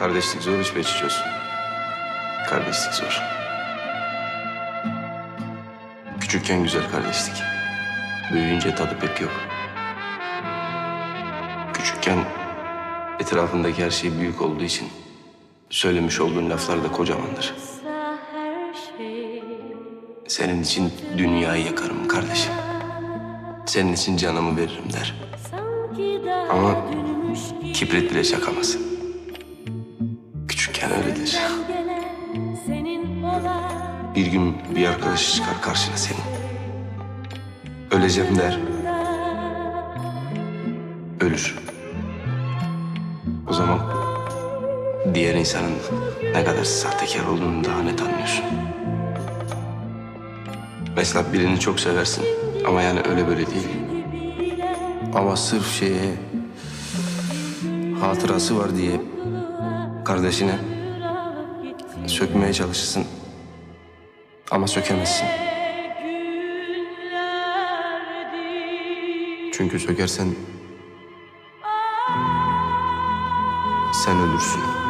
Kardeşlik zor be çiçoğuz. Kardeşlik zor. Küçükken güzel kardeşlik. Büyüyünce tadı pek yok. Küçükken etrafındaki her şey büyük olduğu için söylemiş olduğun laflar da kocamandır. Senin için dünyayı yakarım kardeşim. Senin için canımı veririm der. Ama kibrit bile çakamaz. Öyledir. Bir gün bir arkadaşı çıkar karşına senin. Öleceğim der. Ölür. O zaman diğer insanın ne kadar sahtekar olduğunu daha net anlıyorsun. Mesela birini çok seversin ama yani öyle böyle değil. Ama sırf şeye hatırası var diye kardeşine sökmeye çalışırsın ama sökemezsin. Çünkü sökersen sen ölürsün.